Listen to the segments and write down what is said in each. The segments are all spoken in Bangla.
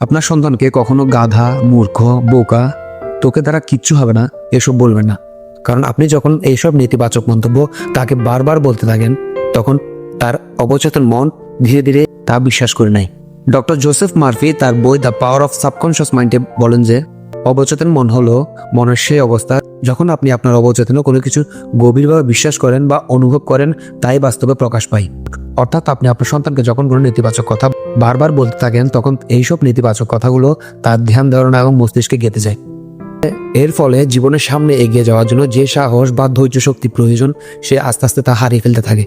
আপনার সন্তানকে কখনো গাধা, মূর্খ, বোকা, তোকে দ্বারা কিচ্ছু হবে না, এসব বলবেন না। কারণ আপনি যখন এইসব নেতিবাচক মন্তব্য তাকে বারবার বলতে থাকেন, তখন তার অবচেতন মন ধীরে ধীরে তা বিশ্বাস করে নেয়। ডক্টর জোসেফ মার্ফি তার বই দ্য পাওয়ার অফ সাবকনশিয়াস মাইন্ডে বলেন যে, অবচেতন মন হলো মনের সেই অবস্থা যখন আপনি আপনার অবচেতনে কোনো কিছু গভীরভাবে বিশ্বাস করেন বা অনুভব করেন, তাই বাস্তবে প্রকাশ পায়। অর্থাৎ আপনি আপনার সন্তানকে যখন কোনো নেতিবাচক কথা বারবার বলতে থাকেন, তখন এইসব নেতিবাচক কথাগুলো তার ধ্যান, ধারণা এবং মস্তিষ্কে গেঁথে যায়। এর ফলে জীবনের সামনে এগিয়ে যাওয়ার জন্য যে সাহস বা ধৈর্য শক্তি প্রয়োজন, সে আস্তে আস্তে তা হারিয়ে ফেলতে থাকে।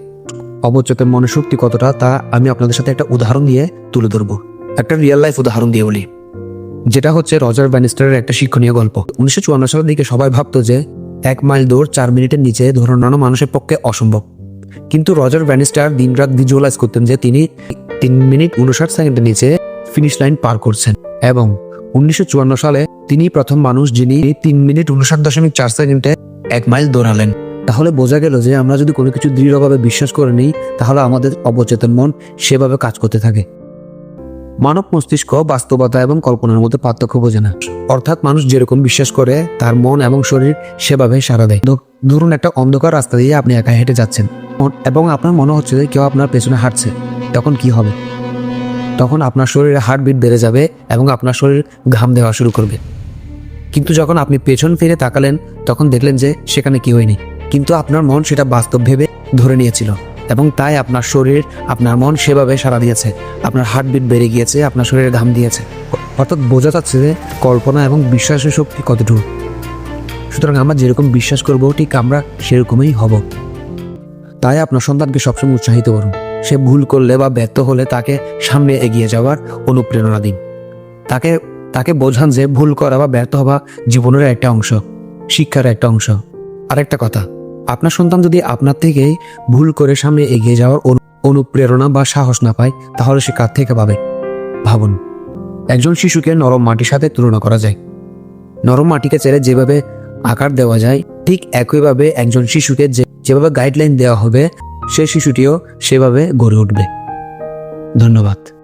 অবচেতন মনের শক্তি কতটা, তা আমি আপনাদের সাথে একটা উদাহরণ দিয়ে তুলে ধরবো। একটা রিয়েল লাইফ উদাহরণ দিয়ে বলি। যেটা হচ্ছে রজার ব্যানিস্টারের একটা শিক্ষণীয় গল্প। উনিশশো চুয়ান্ন সালের দিকে সবাই ভাবতো যে এক মাইল দৌড় চার মিনিটের নিচে ধরানো মানুষের পক্ষে অসম্ভব। কিন্তু রজার ব্যানিস্টার দিনরাত ভিজুয়ালাইজ করতেন যে তিনি তিন মিনিট উনষাট সেকেন্ডের নিচে ফিনিশ লাইন পার করছেন। এবং উনিশশো চুয়ান্ন সালে তিনি প্রথম মানুষ যিনি তিন মিনিট উনষাট দশমিক চার সেকেন্ডে এক মাইল দৌড়ালেন। তাহলে বোঝা গেল যে আমরা যদি কোনো কিছু দৃঢ়ভাবে বিশ্বাস করে নিই, তাহলে আমাদের অবচেতন মন সেভাবে কাজ করতে থাকে। মানব মস্তিষ্ক বাস্তবতা এবং কল্পনার মধ্যে পার্থক্য বোঝে না। অর্থাৎ মানুষ যেরকম বিশ্বাস করে, তার মন এবং শরীর সেভাবে সাড়া দেয়। ধরুন একটা অন্ধকার রাস্তা দিয়ে আপনি একা হেঁটে যাচ্ছেন। এবং আপনার মনে হচ্ছে যে কেউ আপনার পেছনে হাঁটছে। তখন কি হবে? তখন আপনার শরীরে হার্টবিট বেড়ে যাবে এবং আপনার শরীর ঘাম দেওয়া শুরু করবে। কিন্তু যখন আপনি পেছন ফিরে তাকালেন, তখন দেখলেন যে সেখানে কি হয়নি কিন্তু আপনার মন সেটা বাস্তব ভেবে ধরে নিয়েছিল এবং তাই আপনার শরীর, আপনার মন সেভাবে সাড়া দিয়েছে। আপনার হার্টবিট বেড়ে গিয়েছে, আপনার শরীরে ঘাম দিয়েছে। অর্থাৎ বোঝা যাচ্ছে যে কল্পনা এবং বিশ্বাসের শক্তি কতটুকু। সুতরাং আমরা যেরকম বিশ্বাস করব, ঠিক আমরা সেরকমই হব। তাই আপনার সন্তানকে সবসময় উৎসাহিত করুন। সে ভুল করলে বা ব্যর্থ হলে তাকে সামনে এগিয়ে যাওয়ার অনুপ্রেরণা দিন। তাকে তাকে বোঝান যে ভুল করা বা ব্যর্থ হওয়া জীবনের একটা অংশ, শিক্ষার একটা অংশ। আরেকটা কথা, আপনার সন্তান যদি আপনার থেকেই ভুল করে সামনে এগিয়ে যাওয়ার অনুপ্রেরণা বা সাহস না পায়, তাহলে সে কার থেকে পাবে? ভাবুন, একজন শিশুকে নরম মাটির সাথে তুলনা করা যায়। নরম মাটিকে ছেড়ে যেভাবে আকার দেওয়া যায়, ঠিক একইভাবে একজন শিশুকে যে যেভাবে গাইডলাইন দেওয়া হবে সে শিশুটিও সেভাবে গড়ে উঠবে। ধন্যবাদ।